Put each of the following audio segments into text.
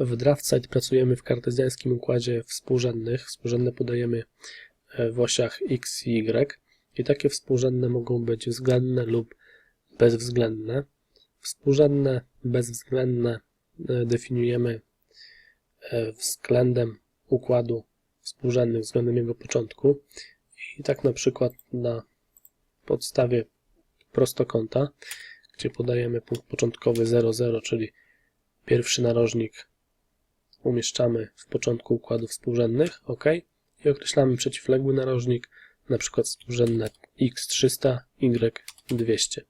W DraftSide pracujemy w kartezjańskim układzie współrzędnych. Współrzędne podajemy e, w osiach x i y i takie współrzędne mogą być względne lub bezwzględne. Współrzędne bezwzględne e, definiujemy e, względem układu współrzędnych, względem jego początku. I tak na przykład na podstawie prostokąta, gdzie podajemy punkt początkowy 0,0, czyli pierwszy narożnik umieszczamy w początku układów współrzędnych, OK, i określamy przeciwległy narożnik, na przykład współrzędne x300, y200.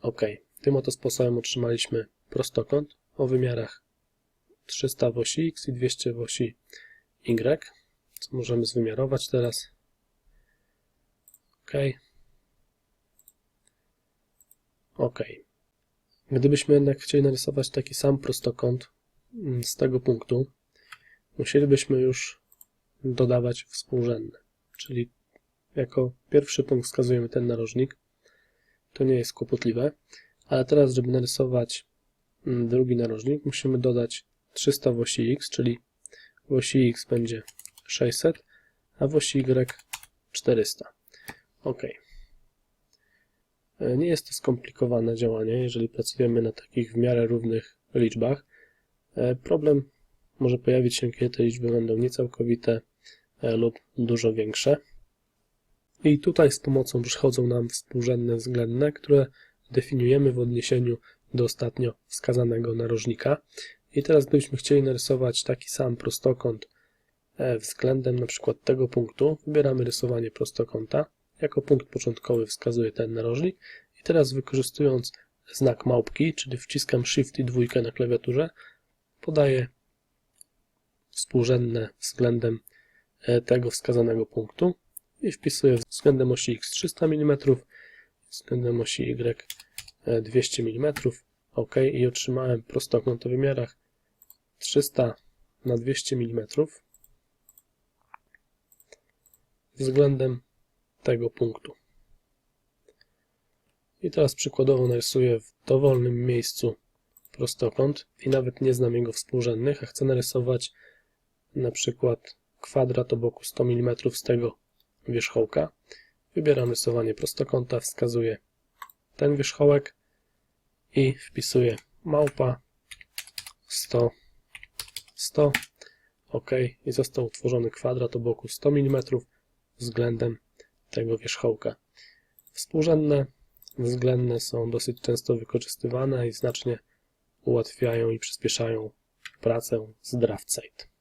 OK. Tym oto sposobem otrzymaliśmy prostokąt o wymiarach 300 w osi x i 200 w osi y, co możemy zwymiarować teraz. OK. OK. Gdybyśmy jednak chcieli narysować taki sam prostokąt z tego punktu, musielibyśmy już dodawać współrzędne. Czyli jako pierwszy punkt wskazujemy ten narożnik. To nie jest kłopotliwe. Ale teraz, żeby narysować mm, drugi narożnik, musimy dodać 300 w osi x, czyli w osi x będzie 600, a w osi y 400. OK. E, Nie jest to skomplikowane działanie, jeżeli pracujemy na takich w miarę równych liczbach. E, Problem może pojawić się, kiedy te liczby będą niecałkowite e, lub dużo większe. I tutaj z pomocą przychodzą nam współrzędne względne, które definiujemy w odniesieniu do ostatnio wskazanego narożnika. I teraz gdybyśmy chcieli narysować taki sam prostokąt względem na przykład tego punktu, wybieramy rysowanie prostokąta. Jako punkt początkowy wskazuję ten narożnik i teraz wykorzystując znak małpki, czyli wciskam Shift i dwójkę na klawiaturze, podaję współrzędne względem e, tego wskazanego punktu i wpisuję względem osi x 300 mm, względem osi y 200 mm, OK i otrzymałem prostokąt o wymiarach 300 na 200 mm względem tego punktu. I teraz przykładowo narysuję w dowolnym miejscu prostokąt i nawet nie znam jego współrzędnych, a chcę narysować na przykład kwadrat o boku 100 mm z tego wierzchołka. Wybieram rysowanie prostokąta, wskazuję ten wierzchołek i wpisuję małpa 100 100 OK i został utworzony kwadrat o boku 100 mm względem tego wierzchołka. Współrzędne względne są dosyć często wykorzystywane i znacznie ułatwiają i przyspieszają pracę z DraftSide.